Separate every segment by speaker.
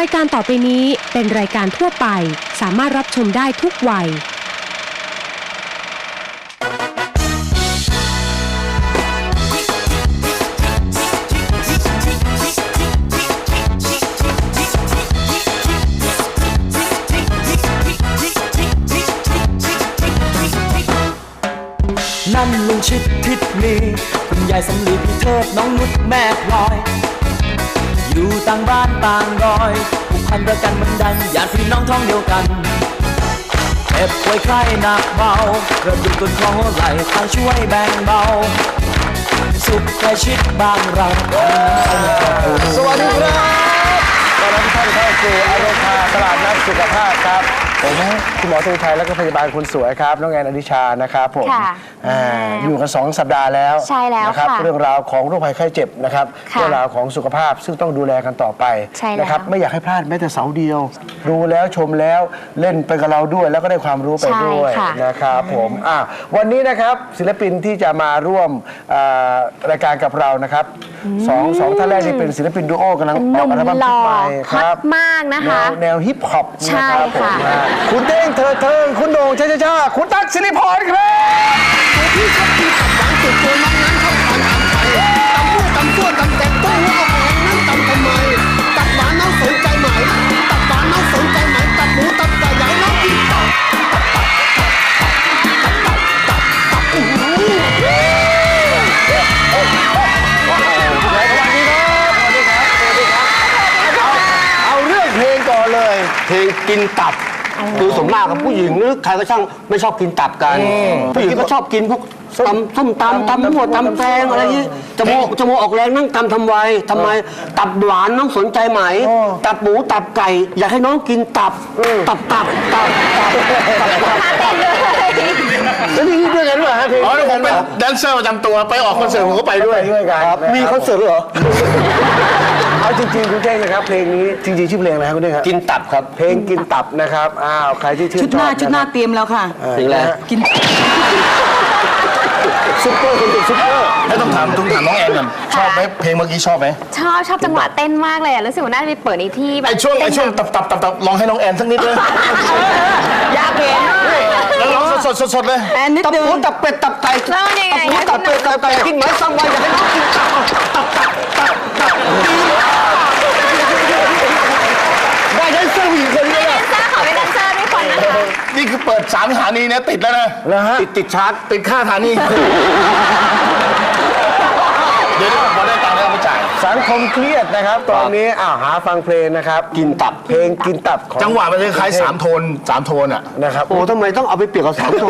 Speaker 1: รายการต่อไปนี้เป็นรายการทั่วไป สามารถรับชมได้ทุกวัย
Speaker 2: นั่นลุงชิดพิษมีคุณยายสำลีพี่เทิดน้องนุชแม่พลอย อยู่ต่างบ้านต่างรอยผูกพันประกันเหมันดังญาติพี่น้องท้องเดียวกันเจ็บป่วยไข้หนักเบาเริ่มดูต้นคอหัวไหลทางช่วยแบ่งเบา สุขใกล้ชิดบ้านเรา
Speaker 3: สวัสดีครับตอนนี้ท่านเข้าสู่อารมณ์ตลาดนัดสุขภาพครับ ผมคุณหมอทูชัยและก็พยาบาลคนสวยครับน้องแอนอดิชานะครับผม
Speaker 4: ค่ะ
Speaker 3: อ่าอยู่กันสองสัปดาห์แล้ว
Speaker 4: ใช่แล้ว
Speaker 3: นะครับ
Speaker 4: ค่ะ
Speaker 3: เรื่องราวของโรคภัยไข้เจ็บนะครับ
Speaker 4: ค่ะ
Speaker 3: เรื่องราวของสุขภาพซึ่งต้องดูแลกันต่อไป
Speaker 4: ใช่แล้ว
Speaker 3: นะครับไม่อยากให้พลาดแม้แต่เสาร์เดียว ดูแล้วชมแล้วเล่นไปกับเราด้วยแล้วก็ได้ความรู้ไปด้วย
Speaker 4: ใช่ค่ะ
Speaker 3: นะครับผมอะวันนี้นะครับศิลปินที่จะมาร่วมอ่ารายการกับเรานะครับสองสองท่านแรกนี่เป็นศิลปินดูโอกำลัง
Speaker 4: เป็นห
Speaker 3: ออก
Speaker 4: นุ่ม
Speaker 3: อัลบั้ม
Speaker 4: ห
Speaker 3: ชุ
Speaker 4: ล่
Speaker 3: ด
Speaker 4: อ
Speaker 3: ใหม่ค
Speaker 4: ฮอ
Speaker 3: รับ
Speaker 4: ตมากนะ
Speaker 3: แน
Speaker 4: คะ
Speaker 3: วแนวฮิปฮอป
Speaker 4: ใช่
Speaker 3: นะครับผม
Speaker 4: ค่ะ
Speaker 3: อ่าคุณเต้งเธอเทิงคุณโด่งชาชาชาคุณตั๊กสิริพรครับ
Speaker 5: ตำตัวตำแต่งตัวหัวเอาแหงนั้นตำทำไมตับหวานน้องสนใจไหมตับหวานน้องสนใจไหมตับหมูตับไก่ใหญ่น้องกินตับ
Speaker 3: เอาเรื่องเพลงก่อนเลย
Speaker 6: เพลงกินตับ คือสมมากกับผู้หญิงหรือใครก็ช่างไม่ชอบกินตับกัน ผู้หญิงก็ชอบกินพวกตำส้มตำตำหัวตำแตงอะไรอย่างนี้จมูกจมูกออกแรงนั่งตำทำไวทำไมตับหวานน้องสนใจไหม ตับหมูตับไก่ อยากให้น้องกินตับ ตับตับตับตับตับตับตับ
Speaker 3: แล้วนี่ด้วยกันด้วยฮะเพลง
Speaker 7: อ๋อผมเป็นแดนเซอร์ประจำตัวไปออกคอนเสิร์ตผมก็ไปด้วย
Speaker 3: ด้วยกัน
Speaker 6: ครับมีคอนเสิร์ตด้วยเหรอ
Speaker 3: เอาจริงๆคุณเต้งนะครับเพลงนี้จริงๆชื่อเพลงอะไรครับคุณเต้งครับ
Speaker 6: กินตับครับ
Speaker 3: เพลงกินตับนะครับอ้าวใครที่ชื่น
Speaker 8: ชุด
Speaker 3: ช
Speaker 8: ห
Speaker 3: อบ
Speaker 8: น้าชุดหน้าะ
Speaker 3: ครับ
Speaker 8: เตรียมแล้วค่ะ
Speaker 3: เออ
Speaker 6: เพลงอะไร
Speaker 3: นะฮะ
Speaker 8: กิน
Speaker 3: ซุปเปอร์คุณเป็นซุปเปอร์
Speaker 7: ไม่ต้องถามต้องถามน้องแอนก่อนชอบไหมเพลงเมื่อกี้ชอบไหม
Speaker 4: ชอบชอบจังหวะเต้นมากเลยอะรู้สึกว่าน่าจะไปเปิดในที่แบบ
Speaker 7: ไอช่วงไอ
Speaker 4: เต้น
Speaker 7: ช่วงตับตับตับตับลองให้น้องแอนสักนิดเลย
Speaker 8: อยากเห็น
Speaker 7: แล้วร้องสดสดสดๆเลย
Speaker 8: แอนนิด
Speaker 6: ตับ
Speaker 8: นึ
Speaker 6: ห
Speaker 8: ง
Speaker 6: มูตับเป็ดตับไก่
Speaker 4: แล้วยังไง
Speaker 6: ตับหมูตับเป็ดตับไก่กินไหมสั่งไว้อยากให้น้องกินตับตับตับตับตับได้ได้เสื้อผู้หญิงคน
Speaker 4: ปิด
Speaker 7: สามสถานีเนี่ยติดแล้วนะ
Speaker 3: แล้วฮะ
Speaker 6: ติดติดชาร์จ
Speaker 7: ติดค่าสถานี เดี๋ยวพอได้ตังค์แล้วเอาไปจ่าย
Speaker 3: สังคมเครียดนะครับ ตอนนี้อ้าวหาฟังเพลงนะครับ
Speaker 6: กินตับ
Speaker 3: เพลงกินตับของ
Speaker 7: จังหวะมันจะคล้ายๆสามโทนสามโทนอะ
Speaker 3: นะครับ
Speaker 6: โอ้ทำไมต้องเอาไปเปรียบกับสามโท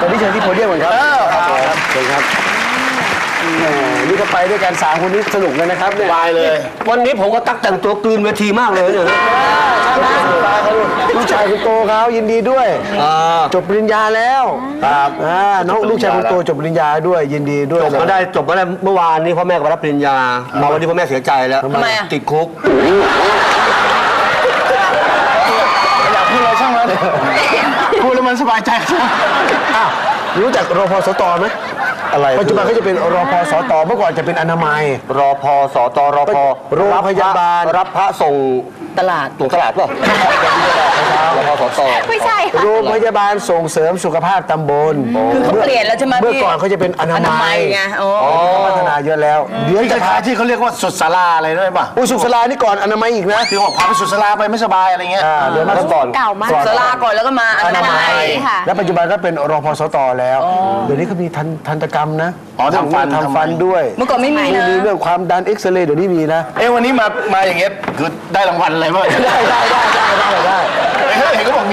Speaker 3: ตอนนี้เชิญที่โพเดียมก่อนครับ
Speaker 7: เออครับ
Speaker 3: ครับเชิญครับ แหมนี่ก็ไปด้วยกันสามคนนี้สนุกเลยนะครับเนี่ย
Speaker 7: บายเลย
Speaker 6: วันนี้ผมก็ตักแต่งตัวกลืนเวทีมากเลยเนี่ย
Speaker 3: ลูกชายคุณโตเขายินดีด้วย
Speaker 6: อ่า
Speaker 3: จบปริญญาแล้วครับอ่าน้องลูกชายคุณโตจบปริญญาด้วยยินดีด้วย
Speaker 6: จบมาได้จบมาได้เมื่อวานนี้พ่อแม่ก็ไปรับปริญญามาวันนี้พ่อแม่เสียใจแล้ว
Speaker 8: ทำไมอะ
Speaker 6: ติดคุก
Speaker 7: อยากพูดอะไรช่างมันพูดแล้วมันสบายใจ
Speaker 3: อ้าวรู้จักรพสตไหม
Speaker 6: อะไร
Speaker 3: ปัจจุบันเขาจะเป็นรพสตเมื่อก่อนจะเป็นอนามัย
Speaker 6: รอพอสตรอพอ
Speaker 3: โรงพยาบาล
Speaker 6: รับพระส่ง
Speaker 8: ตลาด
Speaker 6: ส่งตลาดเปล่ะรอ พอสต
Speaker 4: ไม่ใช่ค่ะ
Speaker 3: โรงพยาบาลส่งเสริมสุขภาพตำบล
Speaker 8: คือเขาเปลี่ยนแล้วใช่ไหม
Speaker 3: เมื่อ
Speaker 8: พี่
Speaker 3: ก่อนเขาจะเป็นอนา
Speaker 8: อนา
Speaker 3: มั
Speaker 8: มั
Speaker 3: ย
Speaker 8: ยไงอ๋อ
Speaker 3: เขาพัฒนาเยอะแล้ว เดี๋ยว
Speaker 7: นี่ค
Speaker 3: จะพา
Speaker 7: ล้ายๆที่เขาเรียกว่าสุดสาราอะไรด้วยป่ะ
Speaker 3: อุยสุขสลานี่ก่อนอนามัยอีกนะ
Speaker 7: ที่บอกพาไปสุดสาราไปไม่สบายอะไรเงี้ย
Speaker 3: อ่าเดี๋ยวมา
Speaker 6: เมื่อก่อน
Speaker 4: เก่ามาก
Speaker 8: สลาก่อนแล้วก็มาอนามัย
Speaker 4: ค่ะ
Speaker 3: แล้วปัจจุบันก็เป็นรพสตแล้ว เดี๋ยวนี้เขามีทันทันตกรรมนะ
Speaker 7: อ๋อทำฟัน
Speaker 3: ทำฟันด้วย
Speaker 8: เมื่อก่อนไม่มีนะ
Speaker 3: มีเรื่องความดันเอ็กซเรย์เดี๋ยวนี้มีนะ
Speaker 7: เอ้วันนี้มามาอย่างเงี้ยคือได้รางวัลอะไรบ้าง
Speaker 3: ได้ได้ได้ได้ได้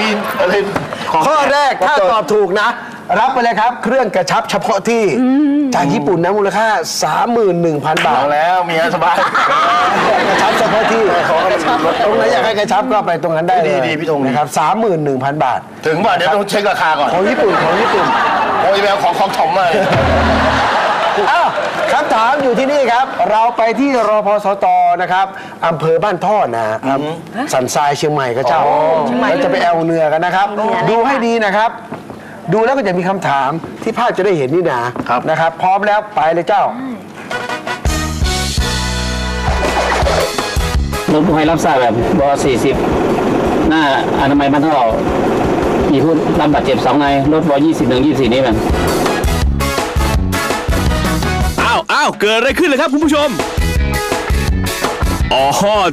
Speaker 7: มีอะไรของ
Speaker 3: ข้อแรกถ้าตอบถูกนะ รับไปเลยครับ เครื่องกระชับเฉพาะที่จากญี่ปุ่นนะมูลค่า 31,000 บาท
Speaker 7: เอาแล้วเมียสบาย
Speaker 3: กระชับเฉพาะที่ตรงไหนอยากให้กระชับก็ไปตรงนั้นได้เลย
Speaker 7: ดีดีพี่ธง
Speaker 3: นะครับ31,000 บาท
Speaker 7: ถึงป่ะเดี๋ยวต้องเช็คราคาก่อน
Speaker 3: ของญี่ปุ่นของญี่ปุ่น
Speaker 7: โอ้ยไปเอาของของถมมา
Speaker 3: อ้าว คำถามอยู่ที่นี่ครับ เราไปที่รพสตนะครับอำเภอบ้านท่อนะครับสันทรายเชียงใหม่ก็เจ้าเราจะไปแอลเรือกันนะครับ ดูให้ดีนะครับ ดูแล้วก็จะมีคำถามที่ภาคจะได้เห็นนี่นานะครับ พร้อมแล้วไปเลยเจ้า
Speaker 9: รถผู้ให้รับทราบแบบบ40 หน้าอนามัยบ้านท่อมีผู้รับบาดเจ็บสองนายรถบ21 24 นี่มัน
Speaker 10: อ้าว อ้าว เกิดอะไรขึ้นเลยครับคุณผู้ชมอ๋อ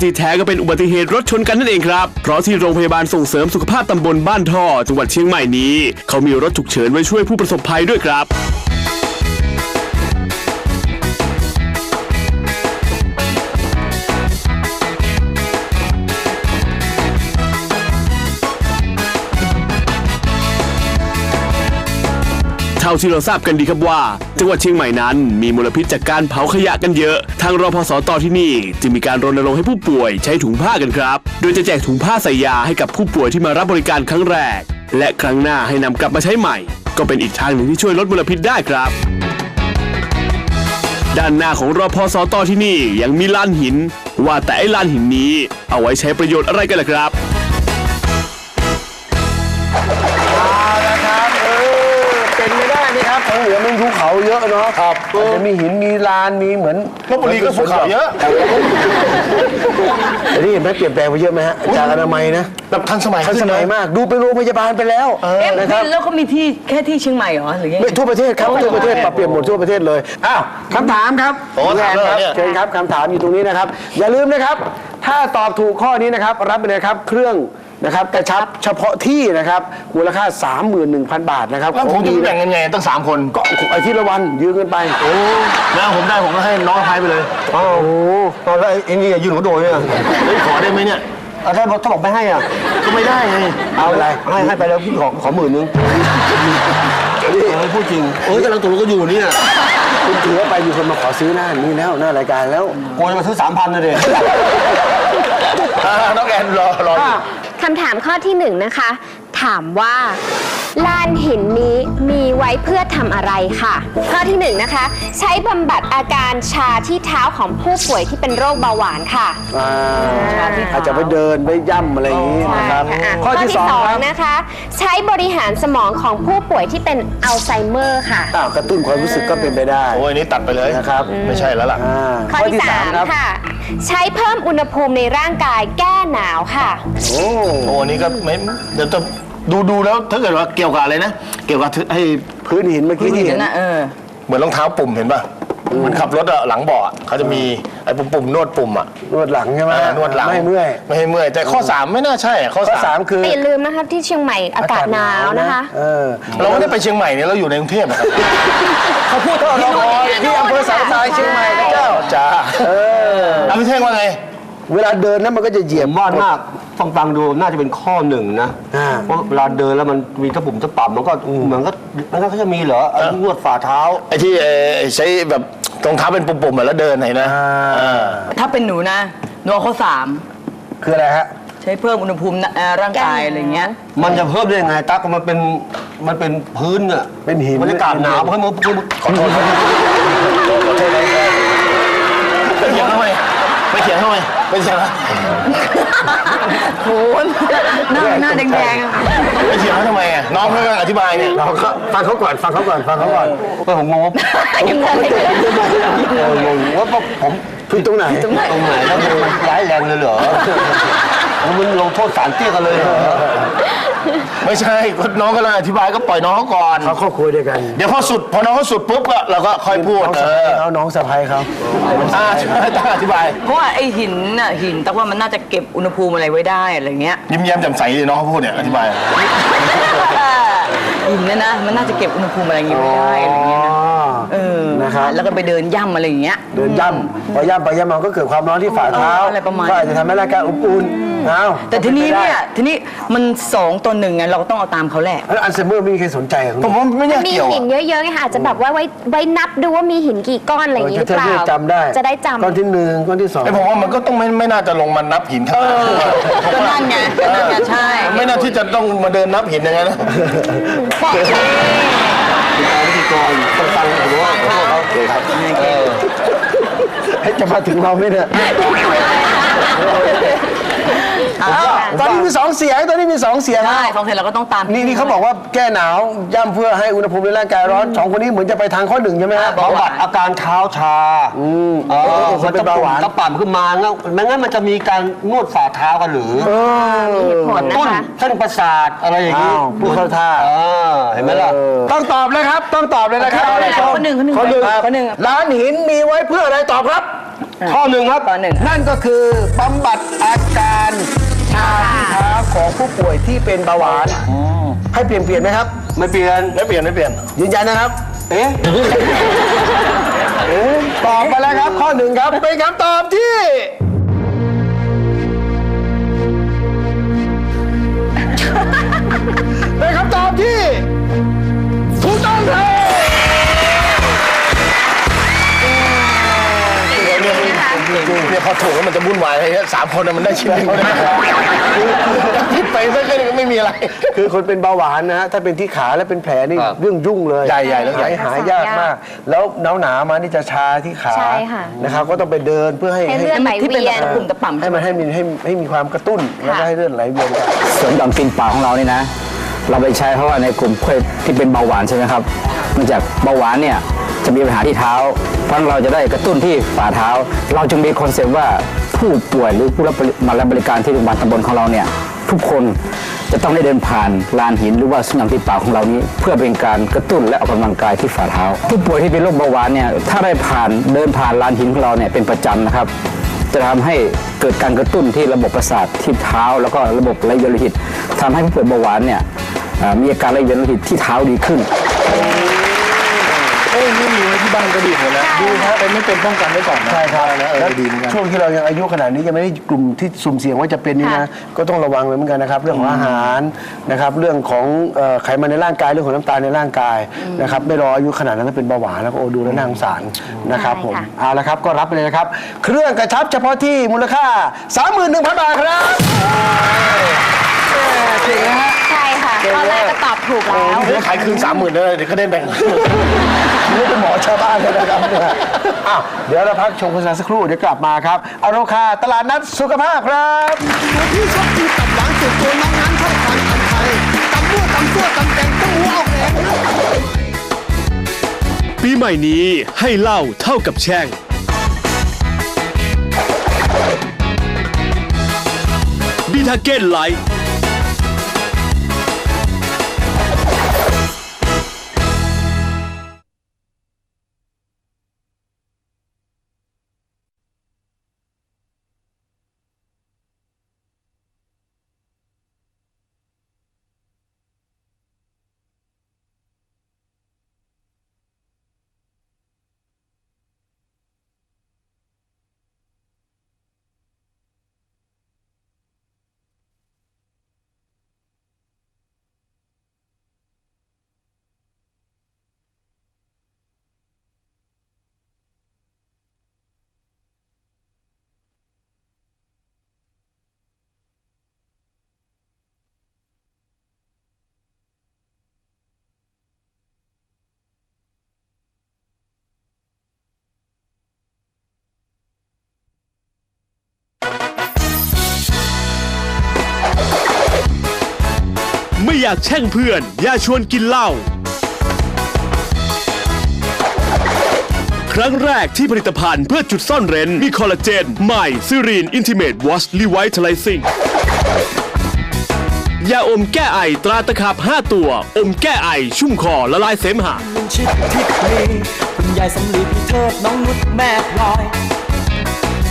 Speaker 10: ที่แท้ก็เป็นอุบัติเหตุรถชนกันนั่นเองครับ เพราะที่โรงพยาบาลส่งเสริมสุขภาพตำบลบ้านท่อ จังหวัดเชียงใหม่นี้ เขามีรถฉุกเฉินไว้ช่วยผู้ประสบภัยด้วยครับ ท่าที่เราทราบกันดีครับว่า จังหวัดเชียงใหม่นั้น มีมลพิษจากการเผาขยะกันเยอะ ทางรพสตที่นี่ จึงมีการรณรงค์ให้ผู้ป่วยใช้ถุงผ้ากันครับ โดยจะแจกถุงผ้าใส่ยาให้กับผู้ป่วยที่มารับบริการครั้งแรก และครั้งหน้าให้นำกลับมาใช้ใหม่ ก็เป็นอีกทางหนึ่งที่ช่วยลดมลพิษได้ครับ ด้านหน้าของรพสตที่นี่ยังมีลานหิน ว่าแต่ไอ้ลานหินนี้ เอาไว้ใช้ประโยชน์อะไรกันล่ะครับ
Speaker 3: เหนือมันภูเขาเยอะเนาะครับมันจะมีหินมีลานมีเหมือน
Speaker 7: ลบบุรีก็ภูเขาเยอะ
Speaker 3: แต่นี่เห็นไหมเปลี่ยนแปลงไปเยอะไหมฮะจากอนามัยนะ
Speaker 7: แบบทันสมัย
Speaker 3: ทัน
Speaker 7: ขึ้
Speaker 3: ส
Speaker 7: น
Speaker 3: มัย
Speaker 7: นะ
Speaker 3: มาก ดูเป็นโรงพยาบาลไปแล้ว
Speaker 8: เอ๊ะ
Speaker 3: นะครับ
Speaker 8: แล้วเขามีที่แค่ที่เชียงใหม่เหรอหรือยังไง
Speaker 3: ไม่ทั่วประเทศครับทั่วประเทศปรับเปลี่ยนหมดทั่วประเทศเลยอ้าวคำถามครับ
Speaker 7: โอ้ถาม
Speaker 3: แทน
Speaker 7: เลย
Speaker 3: ครับ
Speaker 7: เนี่ย
Speaker 3: เชิญครับคำถามอยู่ตรงนี้นะครับ อย่าลืมนะครับ ถ้าตอบถูกข้อนี้นะครับ รับไปเลยครับเครื่อง นะครับกระชับเฉพาะที่นะครับมูลค่า 31,000 บาทนะครับ
Speaker 7: แล้วผมจะแบ่งกันไงตั้งสามคน
Speaker 3: ก็ไอ้ที่ละวันยืมเงินไป
Speaker 7: โอ้แล้วผมได้ผมก็ให้น้องพายไปเลย
Speaker 6: โอ้โหตอนแรกไอ้นี่ยืนหัวโดยเนี่ย
Speaker 7: เฮ้ยขอได้ไหมเนี่ย
Speaker 6: เอาถ้าถ้าบอกไม่ให้อะ
Speaker 7: ก็ไม่ได้ไง
Speaker 3: เอาอะไร
Speaker 6: ให้ให้ไปแล้วพี่ขอขอหมื่นนึงนี่เออพูดจริงเออกำลังตกลงก็อยู่เนี่ย
Speaker 3: คุณถือว่าไปมีคนมาขอซื้อหน้านี้แล้วหน้ารายการแล้ว
Speaker 6: โกจะมาซื้อสามพันเลยเด็
Speaker 7: อ่าน้องแอนรอรออยู่
Speaker 4: คำถามข้อที่หนึ่งนะคะ ถามว่า ลานหินนี้มีไว้เพื่อทำอะไรค่ะ ข้อที่หนึ่งนะคะ ใช้บำบัดอาการชาที่เท้าของผู้ป่วยที่เป็นโรคเบาหวานค่ะ
Speaker 3: อ่าอาจจะไปเดินไปย่ำอะไรอย่างนี้นะครับ
Speaker 4: ใช่ค่ะ
Speaker 3: ข้อที่สองครับ
Speaker 4: นะคะ ใช้บริหารสมองของผู้ป่วยที่เป็นอัลไซเมอร์ค่ะ
Speaker 3: อ้าวกระตุ้นความรู้สึกก็เป็นไปได้
Speaker 7: โอ้ยนี่ตัดไปเลย
Speaker 3: นะครับ
Speaker 7: ไม่ใช่แล้วล่ะ
Speaker 3: อ่า
Speaker 4: ข้อที่สาม
Speaker 3: ครับ
Speaker 4: ค่ะ ใช้เพิ่มอุณหภูมิในร่างกายแก้หนาวค่ะ
Speaker 3: โอ้
Speaker 7: โอ้อันนี่ก็ไม่เดี๋ยวจะ ดูดูแล้วถ้าเกิดว่าเกี่ยวกับอะไรนะ เกี่ยวกับไอ้
Speaker 3: พื้นหินเมื่อกี้ที่เห็น
Speaker 8: นะเออ
Speaker 7: เหมือนรองเท้าปุ่มเห็นป่ะเหมือนขับรถอะหลังเบาะอะเขาจะมีไอ้ปุ่มปุ่มๆนวดปุ่มอะ
Speaker 3: นวดหลังใช่ไหม
Speaker 7: อ่านวดหลัง
Speaker 3: ไม่ให้เมื่อย
Speaker 7: ไม่ให้เมื่อย แต่ข้อ3ไม่น่าใช่อะข้อ
Speaker 3: ข้อสา
Speaker 7: สามม
Speaker 3: คือ
Speaker 4: แต่อย่าลืมนะคะที่เชียงใหม่อากาศหนาวนะคะ
Speaker 3: เออ
Speaker 7: เราไม่ได้ไปเชียงใหม่เนี่ยเราอยู่ในกรุงเทพอะครับ
Speaker 3: เขาพูดที่เราที่อำเภอสันทรายเชียงใหม่นะเจ้า
Speaker 7: จ้า
Speaker 3: เออ
Speaker 7: เอาพี่เท่งว่าไง
Speaker 3: เวลาเดินนั้นมันก็จะเหยียบ
Speaker 6: ผมว่าน่าฟังฟังดูน่าจะเป็นข้อหนึ่งนะ
Speaker 3: อ่า
Speaker 6: เพราะเวลาเดินแล้วมันมีตะปุ่มตะปับมันก็เหมือนก็มันก็จะมีเหรอไอ้นวดฝ่าเท้า
Speaker 7: ไอ้ที่เอ่อใช้แบบรองเท้าเป็นปุ่มๆอะแล้วเดินไหนนะอ่า
Speaker 8: ถ้าเป็นหนูนะหนูเอาข้อสาม
Speaker 3: คืออะไรฮะ
Speaker 8: ใช้เพิ่มอุณหภูมิเอ่อร่างกายอะไรเงี้ย
Speaker 6: มันจะเพิ่มได้ยังไงตั๊กมันเป็นมันเป็นพื้นอะ
Speaker 3: เป็นหิน
Speaker 6: บรรยากาศหนาวมันมันมัน
Speaker 7: ขอโทษไปเถียงทำไมไปเถียงทำ ไมไปเถียงทำไม
Speaker 8: โหหน้าหน้าแดงๆอะ
Speaker 7: ไปเถียงเขาทำไมอะน้องเขากำลังอธิบายเนี่ย
Speaker 3: เราก็ฟังเขาก่อนฟังเขาก่อนฟังเขาก่อน
Speaker 6: เออผมงงว่า
Speaker 3: เอองงว่าผมผิดตรงไหน
Speaker 6: ตรงไหนแล้วมันมันร้ายแรงเลยเหรอมันลงโทษสารเตี้ยกันเลยเหรอ
Speaker 7: ไม่ใช่ก็น้องกำลังอธิบายก็ปล่อยน้องเขาก่อน
Speaker 3: เขาครอบครัวเดียวกัน
Speaker 7: เดี๋ยวพอสุดพอน้องเขาสุดปุ๊บก็เราก็ค่อยพูด
Speaker 3: น้อง
Speaker 7: เอ
Speaker 3: สะพ้าย
Speaker 7: อ
Speaker 3: เขาน้องสะพ้ายเขา
Speaker 7: อ่าใช่ต้องอธิบาย
Speaker 8: เพราะว่าไอหินน่ะหินแต่ว่ามันน่าจะเก็บอุณหภูมิอะไรไว้ได้อะไรเงี้ย
Speaker 7: ยิ้มแย้มแจ่มใสเลยน้องเขาพูดเนี่ยอธิบาย
Speaker 8: หินเนี่ยนะมันน่าจะเก็บอุณหภูมิอะไรอย่างงี้ไว้ได้อะไรเงี้ยนะ เออ
Speaker 3: นะครับ
Speaker 8: แล้วก็ไปเดินย่ำอะไรอย่างเงี้ย
Speaker 3: เดินย่ำพอย่ำไปย่ำมาก็เกิดความร้อนที่ฝ่าเท้า
Speaker 8: เอออะไรประมาณ
Speaker 3: ก็อาจจะทำให้ร่างกายอบอุ่นเอา
Speaker 8: แต่ทีนี้
Speaker 3: ป็ไป
Speaker 8: เนี่ย
Speaker 3: ได้
Speaker 8: ทีนี้มันสองต่อหนึ่งไงเราก็ต้องเอาตามเขาแหละ
Speaker 3: แล้วอัลไซเมอร์ไม่มีใครสนใจของ
Speaker 7: ผมว่าไม่น่า
Speaker 4: มี
Speaker 7: เกี่ยว
Speaker 4: หิ
Speaker 7: อะ
Speaker 4: นเยอะๆไงค่ะอาจจะแบบว่าไว้ไว้นับดูว่ามีหินกี่ก้อนอะไรอย่างงี้หรือเปล่า
Speaker 3: จะจำได้
Speaker 4: จะได้จำ
Speaker 3: ก้อนที่หนึ่งก้อนที่สอง
Speaker 7: ไอ้ผมว่ามันก็ต้องไม่ไม่น่าจะลงมานับหินข้างล่าง
Speaker 8: ก็นั่นไงก็นั่นไงใช่
Speaker 7: ไม่น่าที่จะต้องมาเดินนับหินอย่างนั้นนะ
Speaker 6: พิธีกร ษเขาเลยครับ
Speaker 3: ให้จะมาถึงเราไหมเนี่ยอ้าว ตอนนี้มีสองเสียงตอนนี้มีสองเสียง
Speaker 8: ใช่สองเสร็จเราก็ต้องตาม
Speaker 3: นี่นี่เขาบอกว่าแก้หนาวย่ำเพื่อให้อุณหภูมิในร่างกายร้อนสองคนนี้เหมือนจะไปทางข้อหนึ่งใช่ไหมฮะ
Speaker 6: บำบัดอาการเท้าชา
Speaker 3: อืม
Speaker 6: เออ
Speaker 3: คนเป็นเบาหวาน
Speaker 6: กระปั่มขึ้นมางั้นไม่งั้นมันจะมีการนวดฝ่าเท้ากันหรือ
Speaker 4: มีเหตุผล
Speaker 6: ต้น
Speaker 4: นะคะ
Speaker 6: เส้นประสาทอะไรอย่างนี้
Speaker 3: อ้าวพูดเข้าท่า
Speaker 6: เออเห็นไหมล่ะ
Speaker 3: ต้องตอบเลยครับ ต้องตอบเลยนะครับ
Speaker 8: ข้อหนึ่งข้อหนึ่ง
Speaker 3: ข้อหนึ่ง
Speaker 8: ข้อหนึ่ง
Speaker 3: ร้านหินมีไว้เพื่ออะไรตอบครับ
Speaker 6: ข้อหนึ่งครับ
Speaker 8: ข้อหนึ่ง
Speaker 3: นั่นก็คือบำบัดอาการ ชาที่เท้าของผู้ป่วยที่เป็นเบาหวาน ให้เปลี่ยนเปลี่ยนไหมครับ
Speaker 6: ไม่เปลี่ยน
Speaker 7: ไม่เปลี่ยนไม่เปลี่ยน
Speaker 3: ยืนยันนะครับ
Speaker 6: เอ๊ะ
Speaker 3: ตอบมาแล้วครับ ข้อหนึ่งครับเป็นคำตอบที่
Speaker 7: มันจะวุ่นวายอะไรเงี้ยสามคนน่ะมันได้ชิ้นเดียวนะผิดไปสักแค่นี้ก็ไม่มีอะไร
Speaker 3: คือคนเป็นเบาหวานนะฮะถ้าเป็นที่ขาและเป็นแผลนี่
Speaker 6: ครับ
Speaker 3: เรื่องยุ่งเลย
Speaker 7: ใหญ่ๆแล้วใหญ่
Speaker 3: หายหายากมาก แล้วหนาวหนาๆมานี่จะชาที่ขา
Speaker 4: ใช่ค่ะ
Speaker 3: นะครับก็ต้องไปเดินเพื่อให้
Speaker 4: ให้เลือดไหล
Speaker 8: ที่เป็น
Speaker 4: เวียน
Speaker 8: ตะปุ่มตะป่ำ
Speaker 3: ให้มันให้มีให้ให้มีความกระตุ้นแล้วก็ให้เลือดไหลเวียนกัน
Speaker 9: เสริมดำกินเปล่าของเรานี่นะ เราไปใช้เพราะว่าในกลุ่มผู้ที่เป็นเบาหวานใช่ไหมครับเนื่องจากเบาหวานเนี่ย จะมีปัญหาที่เท้า เพราะเราจะได้กระตุ้นที่ฝ่าเท้า เราจึงมีคอนเซปต์ว่าผู้ป่วยหรือผู้รับมารับบริการที่โรงพยาบาลตำบลของเราเนี่ยทุกคนจะต้องได้เดินผ่านลานหินหรือว่าสนามที่ป่าของเรานี้ เพื่อเป็นการกระตุ้นและออกกำลังกายที่ฝ่าเท้า ผู้ป่วยที่เป็นโรคเบาหวานเนี่ยถ้าได้ผ่านเดินผ่านลานหินของเราเนี่ยเป็นประจำนะครับ จะทำให้เกิดการกระตุ้นที่ระบบประสาทที่เท้า แล้วก็ระบบไหลเวียนโลหิตทำให้ผู้ป่วยเบาหวานเนี่ยมีอาการไหลเวียนโลหิตที่เท้าดีขึ้น
Speaker 7: ที่บ้านก็ดีเหมือนกันนะดีครับเป็นไม่เป็นป้องกันไว้ก่อนนะ
Speaker 3: ใช่ครับ
Speaker 7: นะเอ
Speaker 3: แล้ว
Speaker 7: อดีเหมือนกัน
Speaker 3: ช่วงที่เรายังอายุขนาดนี้ยังไม่ได้กลุ่มที่สุ่มเสี่ยงว่าจะเป็นนี่นะ
Speaker 4: ค่ะ
Speaker 3: ก็ต้องระวังเลยเหมือนกันนะครับ เรื่องของอาหารนะครับ เรื่องของเอ่อไขมันในร่างกาย เรื่องของน้ำตาลในร่างกายนะครับ ไม่รออายุขนาดนั้นแล้วเป็นเบาหวานแล้วก็โอ้ดูแล้วน่าสงสารนะครับผมเอาละครับ ก็รับไปเลยนะครับ เครื่องกระชับเฉพาะที่มูลค่า 31,000 บาทครับเก่งนะฮะ
Speaker 4: ใช่ ค่ะตอนแรกก็ตอบถูกแล้ว
Speaker 7: เดี๋ยวขายคืนสามหมื่นเลยเดี๋ยวก็ได้แบ่ง
Speaker 3: นี่เป็นหมอชาวบ้านเลยนะครับเนี่ยอ้าวเดี๋ยวเราพักชมโฆษณาสักครู่เดี๋ยวกลับมาครับอโรคาตลาดนัดสุขภาพครับ
Speaker 5: ตัวที่ชอบกินตับหวานส่วนตัวน้องนั้นชอบทานตำไทยตำมั่วตำซั่วตำแตงต้องหัวออกแรงนะ
Speaker 10: ปีใหม่นี้ให้เหล้าเท่ากับแช่งบีทาเก้นไลท์ อยากแช่งเพื่อน อย่าชวนกินเหล้าครั้งแรกที่ผลิตภัณฑ์เพื่อจุดซ่อนเร้น มีคอลลาเจน ใหม่ซิรีนอินทิเมตวอชลีไวท์ไลซิงยาอมแก้ไอตราตะขาบ5 ตัว อมแก้ไอชุ่มคอละลายเสมหะ
Speaker 2: ลุงชิดทิศมีคุณยายสำลีพี่เทิดน้องนุชแม่พลอย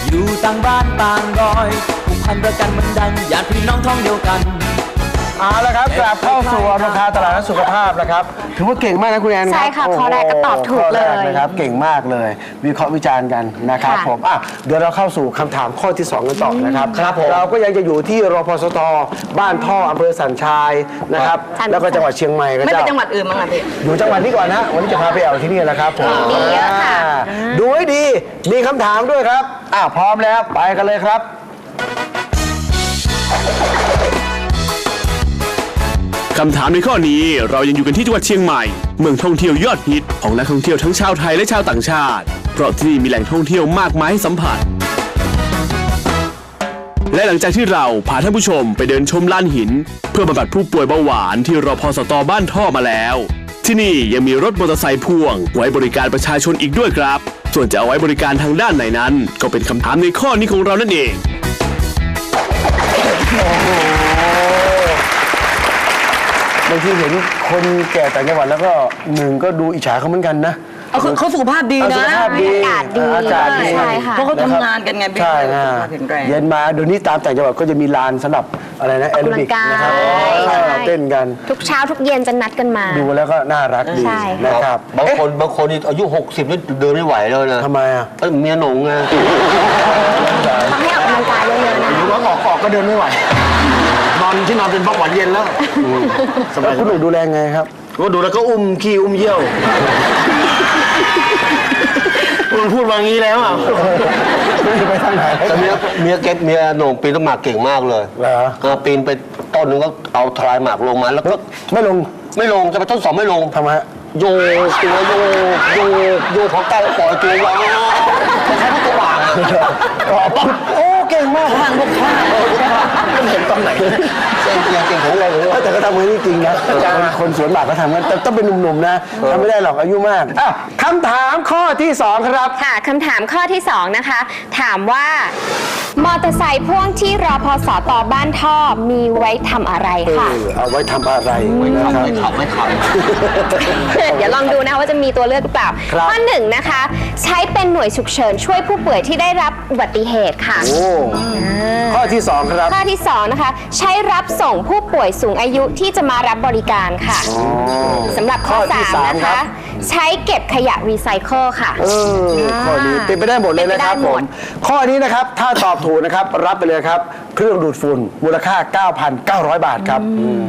Speaker 2: อยู่ต่างบ้านต่างรอยผูกพันประกันมันดังญาติพี่น้องท้องเดียวกัน
Speaker 3: เอาละครับกลับเข้าสู่ราคาตลาดนัดสุขภาพนะครับถือว่าเก่งมากนะคุณแอนครับ
Speaker 4: ใช่ค่ะ
Speaker 3: โโห
Speaker 4: ข้อแรกก็ตอบถูก
Speaker 3: ข้อแร
Speaker 4: เลย
Speaker 3: นะครับเก่งมากเลย วิเคราะห์วิจารณ์กันนะครับ
Speaker 4: ค่ะ
Speaker 3: ผมอะเดี๋ยวเราเข้าสู่คำถามข้อที่ 2 กันต่อนะครับ
Speaker 6: ครับผม
Speaker 3: เราก็ยังจะอยู่ที่รพสตบ้านท่ออำเภอสันทรายนะครับแล้วก็จังหวัดเชียงใหม่ก็
Speaker 8: ไม่
Speaker 3: เจ้า
Speaker 8: ไปจังหวัดอื่นมั้งอะพี่
Speaker 3: อยู่จังหวัดนี้ก่อนนะ วันนี้จะพาไปแอวที่นี่แหละครับผม
Speaker 4: มีเยอะค่ะ
Speaker 3: อ่าดูให้ดี มีคำถามด้วยครับ อะพร้อมแล้วไปกันเลยครับ
Speaker 10: คำถามในข้อนี้เรายังอยู่กันที่จังหวัดเชียงใหม่ เมืองท่องเที่ยวยอดฮิตของนักท่องเที่ยวทั้งชาวไทยและชาวต่างชาติ เพราะที่นี่มีแหล่งท่องเที่ยวมากมายให้สัมผัส และหลังจากที่เราพาท่านผู้ชมไปเดินชมลานหิน เพื่อบำบัดผู้ป่วยเบาหวานที่รอพอสตอบ้านท่อมาแล้ว ที่นี่ยังมีรถมอเตอร์ไซค์พ่วง ไว้บริการประชาชนอีกด้วยครับ ส่วนจะเอาไว้บริการทางด้านไหนนั้น ก็เป็นคำถามในข้อนี้ของเรานั่นเอง
Speaker 3: บางทีเห็นคนแก่ต่างจังหวัดแล้วก็หนึ่งก็ดูอิจฉาเขาเหมือนกันนะ
Speaker 8: เอาคือเขาสุขภาพดี
Speaker 3: เอา
Speaker 8: นะ
Speaker 3: สุขภาพดี
Speaker 4: อากาศดี
Speaker 3: อากาศดี
Speaker 4: ใช่ค่ะ
Speaker 8: เพราะเขาทำงานกันไงเป็น
Speaker 3: ใช่นะ
Speaker 8: สุขภาพแข็งแรง
Speaker 3: เย็นมาเดี๋ยวนี้ตามต่างจังหวัดก็จะมีลานสำหรับอะไรนะแอโรบิก
Speaker 4: ออกกำลังกาย
Speaker 3: นะครับ
Speaker 4: ใช่
Speaker 3: เต้นกัน
Speaker 4: ทุกเช้าทุกเย็นจะนัดกันมา
Speaker 3: ดูแล้วก็น่ารักดี
Speaker 4: ใช่
Speaker 3: นะครับ
Speaker 6: บางคนบางคนนี่อายุ 60นี่เดินไม่ไหวเลยนะ
Speaker 3: ทำไมอะ
Speaker 6: เอ้ยเมียหนงไง
Speaker 4: ต้องให้ออกกำลังกายเยอะๆนะ
Speaker 7: หรือว่าออกออกก็เดินไม่ไหว นอนที่นอนเป็นเบาหวานเย็นแล้วส
Speaker 3: แล้
Speaker 7: บา
Speaker 3: วยคุณหนูดูแลไงครับ
Speaker 7: ก็ดูแล้วก็อุ้มขี้อุ้มเยี่ยวมันพูดมางี้แล้วอะ
Speaker 3: ไปทางไหน
Speaker 6: แต่เมียเมียเก็บเมียโหน่งปีนต้นหมากเก่งมากเลย
Speaker 3: เหรอ
Speaker 6: เออปีนไปต้นหนึงก็เอาทลายหมากลงมาแล้วก็
Speaker 3: ไม่ลง
Speaker 6: ไม่ลงจะไปต้นสองไม่ลง
Speaker 3: ทำไมฮะ
Speaker 6: โยกตัวโยกโยกโยกของใกล้ปล่อยตัววางใช้ตัววางอะ
Speaker 3: โอ้เก่งมากทางลูกค้า
Speaker 7: เห็นตอนไหน
Speaker 6: เก่งเก่งเก่งของอะไรเลย
Speaker 3: แต่ก็ทำกันจริงๆนะคนคนสวนหมากก็ทำกันแต่ต้องเป็นหนุ่มๆนะทำไม่ได้หรอกอายุมากอะคำถามข้อที่สองครับ
Speaker 4: ค่ะคำถามข้อที่2นะคะ ถามว่ามอเตอร์ไซค์พ่วงที่รอพอสตบ้านท่อมีไว้ทำอะไร
Speaker 3: เอ
Speaker 4: ค่ะ
Speaker 3: อเอาไว้ทำอะไรนะครับ
Speaker 6: ไม่ขับไม่ขับ
Speaker 4: เดี๋ยวลองดูนะคะว่าจะมีตัวเลือกหรือเปล่า
Speaker 3: ครับ
Speaker 4: ข้อหนึ่งนะคะ ใช้เป็นหน่วยฉุกเฉินช่วยผู้ป่วยที่ได้รับอุบัติเหตุค่ะ
Speaker 3: โอ้ข้อที่สองครับ
Speaker 4: ข้อที่2นะคะ ใช้รับส่งผู้ป่วยสูงอายุที่จะมารับบริการค่ะสำหรับข้อ
Speaker 3: ข้อที่
Speaker 4: 3
Speaker 3: สาม
Speaker 4: นะ
Speaker 3: ครั
Speaker 4: คะ
Speaker 3: บ
Speaker 4: ใช้เก็บขยะรีไซเคิลค่ะ
Speaker 3: เออข้อนี้เป็นไปได้หมดเลยนะครับ
Speaker 4: เป็นไปได้
Speaker 3: ผ
Speaker 4: หม
Speaker 3: ม
Speaker 4: ด
Speaker 3: ข้อนี้นะครับถ้าตอบถูกนะครับรับไปเลยครับ เครื่องดูดฝุ่นมูลค่า 9,900 บาทครับ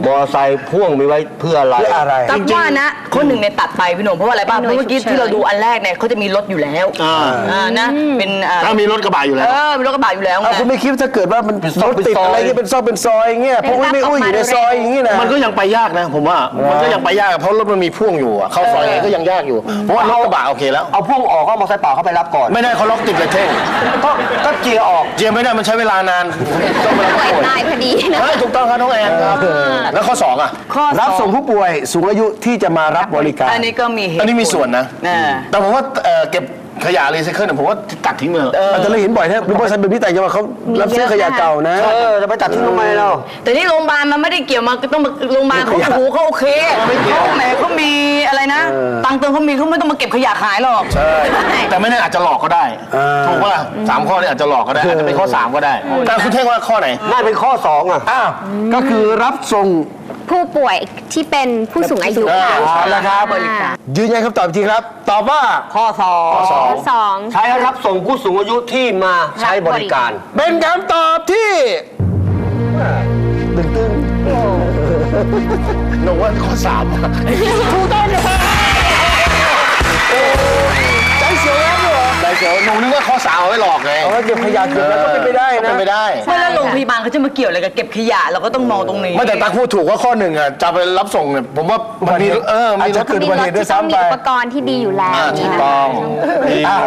Speaker 6: มอเตอร์ไซค์พ่วงมีไว้เพื่ออะไร
Speaker 3: เพื่ออะไร
Speaker 8: ตับว่านะคนหนึ่งเนี่ยตัดไปพี่หนุ่มเพราะว่าอะไรป่ะ
Speaker 4: เป็น
Speaker 8: เพ
Speaker 4: หน่วย
Speaker 8: ราะเมื่อกี้
Speaker 4: ฉุกเฉิน
Speaker 8: ที่เราดูอันแรกเนี่ยเขาจะมีรถอยู่แล้ว
Speaker 7: อ่า
Speaker 8: อ่านะเป็นอ่า
Speaker 7: ถ้ามีรถกระบะอยู่แล้ว
Speaker 8: เออมีรถกระบะอยู่แล้วไง
Speaker 3: เอาคุณไม่คิดว่าถ้าเกิดว่ามัน
Speaker 6: เป็นซ
Speaker 3: ร
Speaker 6: อก
Speaker 3: ถติด
Speaker 6: เป็นซอย
Speaker 3: อะไรเงี้ยเป็นซอกเป็นซอยอย่างเงี้ยเพราะว่าไม่อุ้ยอยู่ในซอยอย่างงี้นะ
Speaker 7: มันก็ยังไปยากนะ ผมว่า มันก็ยังไปยากเพราะรถมันมีพ่วงอยู่อะเข้าซอยไงก็ยังยากอยู่ เพราะว่ารถกระบะโอเคแล้ว
Speaker 6: เอาพ่วงออกก็เอามอเตอร์ไซค์เปล่าเข้าไปรับก่อน
Speaker 7: ไม่ได้เขาล็อกติดเลยเท่ง
Speaker 6: ก็ก็เกียร์ออก
Speaker 7: เจียมไม่ได้มันใช้เวลานานต้องมารับ
Speaker 4: ป่วย
Speaker 7: ป่วย
Speaker 4: ตายพอดีนะ
Speaker 7: เฮ้ยถูกต้องครับน้องแอนครับแล้วข้อสองอะ
Speaker 8: ข้อ
Speaker 3: รับ
Speaker 8: สอ
Speaker 3: ส่ง
Speaker 8: ง
Speaker 3: ผู้ป่วยสูงอายุที่จะมารับบริการ
Speaker 8: อันนี้ก็มีเหตุ
Speaker 7: อันนี้มีส่วนนะ
Speaker 8: อ่า
Speaker 7: แต่ผมว่าเอ่อเก็บ ขยะรีไซเคิลเนี่ยผมว่าตัดทิ้งเลย
Speaker 3: อาจจะเราเห็นบ่อยนะบริษัทแบบนี้แต่างจังหวัดเขารับซื้อขยะเก่านะ
Speaker 6: เออจะไปตัดทิ้งทำไมเรา
Speaker 8: แต่นี่โรงพยาบาลมันไม่ได้เกี่ยวมาต้องมาโรงพยาบาลเขาถูเขาโอเคเขาแหมเขามีอะไรนะตังค์เติมเขามีเขาไม่ต้องมาเก็บขยะขายหรอก
Speaker 7: ใช่แต่ไม่แน่อาจจะหลอกก็ได้
Speaker 3: อ่า
Speaker 7: ถูกป่ะล่ะสามข้อนี้อาจจะหลอกก็ได้อาจจะเป็นข้อสามก็ได้แต่คุณเท่งว่าข้อไหน
Speaker 6: น่าเป็นข้อสองอะ
Speaker 3: อ้าว ก็คือรับส่ง
Speaker 4: ผู้ป่วยที่เป็นผู้สูงอายุค่ะ
Speaker 3: เอาละครับยืนยันคำตอบอีกทีครับ ตอบว่า
Speaker 8: ข้อสอง
Speaker 3: ข้อสอง
Speaker 4: ข้อสอง
Speaker 6: ใช้รับส่งผู้สูงอายุที่มาใช้บริการ
Speaker 3: เป็นคำตอบที่ตึงตึง
Speaker 7: หนูว่าข้อสามอะ
Speaker 3: ถูกต้องนะครับโอ้ เหรอ
Speaker 7: แต่เดี๋ยวหนูนึกว่าข้อสามเอาไว้หลอกไง
Speaker 3: เอาไว้เก็บขยะเก็บแล้วก็เป็นไปได้นะ
Speaker 7: เป็นไปได้
Speaker 8: ไม่แล้วโรงพยาบาลเขาจะมาเกี่ยวอะไรกับเก็บขยะเราก็ต้องมองตรงนี้
Speaker 7: ไม่แต่ตักพูดถูกว่าข้อหนึ่งอะจะไปรับส่งเนี่ยผมว่ามันมีเออมีรถ
Speaker 3: เกิดอุบัติเหตุด้วยซ้ำไป
Speaker 4: มีอุปกรณ์ที่ดีอยู่แล้ว
Speaker 7: อ่าถูกต้องดี
Speaker 3: อะ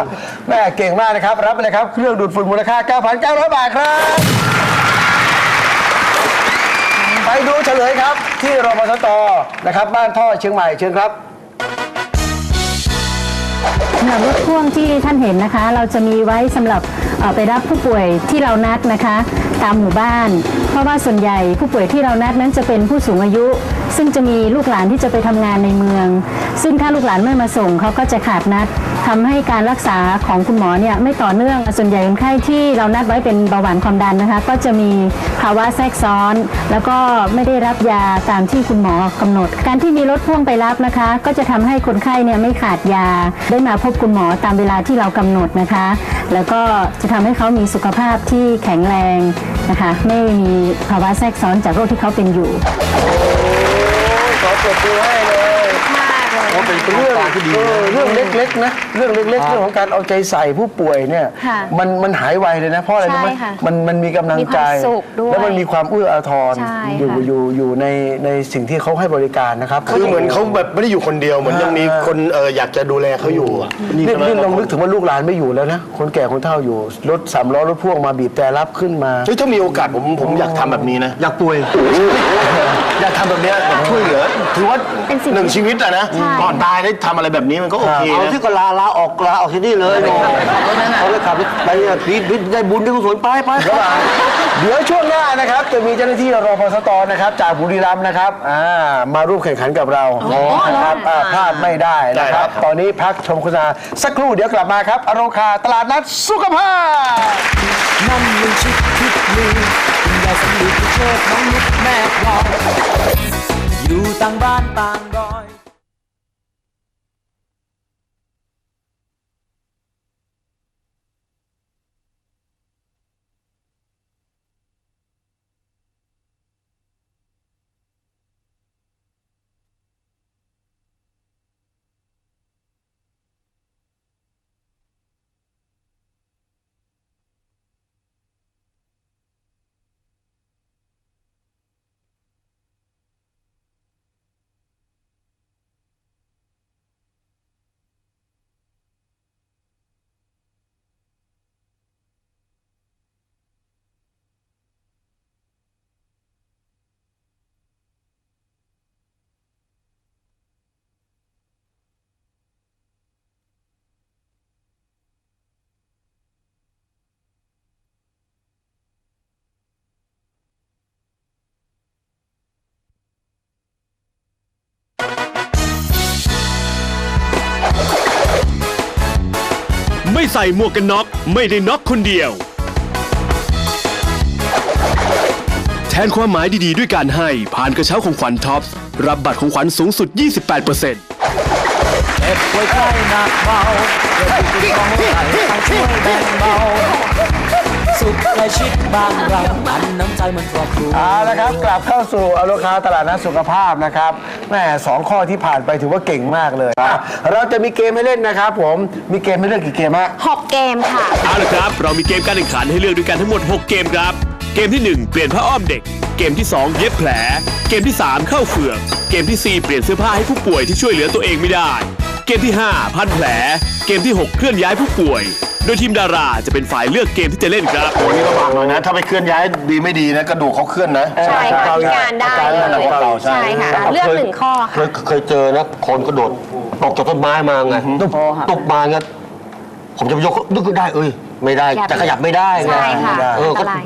Speaker 3: แม่เก่งมากนะครับรับไปเลยครับเครื่องดูดฝุ่นมูลค่า 9,900 บาทครับ ไปดูเฉลยครับที่รมสตนะครับบ้านท่อเชียงใหม่เชิญครับ
Speaker 11: สำหรับรถพ่วงที่ท่านเห็นนะคะ เราจะมีไว้สำหรับไปรับผู้ป่วยที่เรานัดนะคะ ตามหมู่บ้าน เพราะว่าส่วนใหญ่ผู้ป่วยที่เรานัดนั้นจะเป็นผู้สูงอายุ ซึ่งจะมีลูกหลานที่จะไปทำงานในเมือง ซึ่งถ้าลูกหลานไม่มาส่งเขาก็จะขาดนัดทำให้การรักษาของคุณหมอเนี่ยไม่ต่อเนื่องส่วนใหญ่คนไข้ที่เรานัดไว้เป็นเบาหวานความดันนะคะ ก็จะมีภาวะแทรกซ้อน แล้วก็ไม่ได้รับยาตามที่คุณหมอกำหนด การที่มีรถพ่วงไปรับนะคะ ก็จะทำให้คนไข้เนี่ยไม่ขาดยา ได้มาพบคุณหมอตามเวลาที่เรากำหนดนะคะ แล้วก็จะทำให้เขามีสุขภาพที่แข็งแรงนะคะ ไม่มีภาวะแทรกซ้อนจากโรคที่เขาเป็นอยู่
Speaker 3: ขอปรบมือให้ เลย
Speaker 4: มากเลย
Speaker 3: โอ้เป็น
Speaker 6: เป็น
Speaker 3: เรื่อง
Speaker 6: การที่ดี
Speaker 3: เออเรื่องเล็กๆนะเรื่องเล็กๆเรื่องของการเอาใจใส่ผู้ป่วยเนี่ย
Speaker 4: ค่ะ
Speaker 3: มันมันหายไวเลยนะเพราะอะไรรู้ไหม
Speaker 4: ใช่ค่ะ
Speaker 3: มันมันมีกำลังใจ
Speaker 4: มีความสุขด้วย
Speaker 3: แล้วมันมีความเอื้ออาทร
Speaker 4: ใช่
Speaker 3: อยู่
Speaker 4: ค่ะ
Speaker 3: อยู่อยู่ในในสิ่งที่เขาให้บริการนะครับ
Speaker 7: คือเหมือนเขาแบบไม่ได้อยู่คนเดียวเหมือนยังมีคนเอออยากจะดูแลเขาอยู่อะ
Speaker 3: นี่นี่ลองนึกถึงว่าลูกหลานไม่อยู่แล้วนะคนแก่คนเฒ่าอยู่รถสามล้อรถพ่วงมาบีบแต่รับขึ้นมา
Speaker 7: เฮ้ยถ้ามีโอกาสผมผมอยากทำแบบนี้นะ
Speaker 6: อยากป่วย
Speaker 7: อยากทำแบบเนี้ยแบบช่วยเหลือถือว่า
Speaker 4: เป็นสิ่ง
Speaker 7: หนึ่งชีวิตอะนะ
Speaker 4: ใช่
Speaker 7: ก่อนตายได้ทำอะไรแบบนี้มันก็โอเค
Speaker 6: เอา
Speaker 7: นะ
Speaker 6: ที่ก็ลาลาออกลาออกที่นี่เลยเขาเลยขับไปเนี่ยดีดีได้บุญได้กุศลไปไป
Speaker 3: เดี๋ยวช่วงหน้านะครับ จะมีเจ้าหน้าที่รพสตนะครับ จากบุรีรัมย์นะครับอ่ามาร่วมแข่งขันกับเรานะครับอ่าพลาดไม่ได้นะครับ ตอนนี้พักชมโฆษณาสักครู่เดี๋ยวกลับมาครับอโรคาตลาดนัดสุขภาพ
Speaker 2: นั่นยังชิดทิศลือคุณยายสำลีพี่เชิดน้องนุชแม่พลอยอยู่ต่างบ้านต่าง
Speaker 10: ไม่ใส่หมวกกันน็อกไม่ได้น็อกคนเดียว แทนความหมายดีๆ ด้วยการให้ผ่านกระเช้าของขวัญท็อปส์รับบัตรของขวัญสูงสุด 28%
Speaker 2: เจ็บป่วยไข้หนักเบาเจ็บที่ของไหลมาช่วยแบ่งเบา สุขใกล้ชิดบางเราอันน้ำใจมันครอบครัว
Speaker 3: เอาละครับกลับเข้าสู่อโลคาตลาดนัดสุขภาพนะครับแม่สองข้อที่ผ่านไปถือว่าเก่งมากเลยอะเราจะมีเกมให้เล่นนะครับผมมีเกมให้เลือกกี่เกมฮะ
Speaker 4: หกเกมค่ะ
Speaker 10: เอาละครับ เรามีเกมการแข่งขันให้เลือกด้วยกันทั้งหมด 6 เกมครับ เกมที่1 เปลี่ยนผ้าอ้อมเด็ก เกมที่ 2 เย็บแผล เกมที่ 3 เข้าเฟือก เกมทีสี่4 เปลี่ยนเสื้อผ้าให้ผู้ป่วยที่ช่วยเหลือตัวเองไม่ได้ เกมที่ 5 พันแผล เกมที่ 6 เคลื่อนย้ายผู้ป่วย โดยทีมดาราจะเป็นฝ่ายเลือกเกมที่จะเล่นครับ
Speaker 7: โอ้นี่ระวังหน่อยนะ ถ้าไปเคลื่อนย้ายดีไม่ดีนะกระดูกเขาเคลื่อนนะ
Speaker 4: ใช่ค่ะพิการได้
Speaker 3: อาการ
Speaker 4: เล
Speaker 3: หนัก
Speaker 4: ย
Speaker 3: เบา
Speaker 4: ใช่ค่ะ เลือกหนึ่งข้อ
Speaker 6: เค
Speaker 4: ค่ะ
Speaker 6: ยเคยเจอนะคนกระโดดตกจากต้นไม้มาไงตกตกมาไงผมจะไปยกนึกขึ้นได้เอ้ยไม่ได้
Speaker 4: ขยับ
Speaker 6: จะขยับไม่ได้ไง
Speaker 4: ใช่ค่ะ
Speaker 6: เออ
Speaker 4: อันต
Speaker 6: ก็
Speaker 4: ราย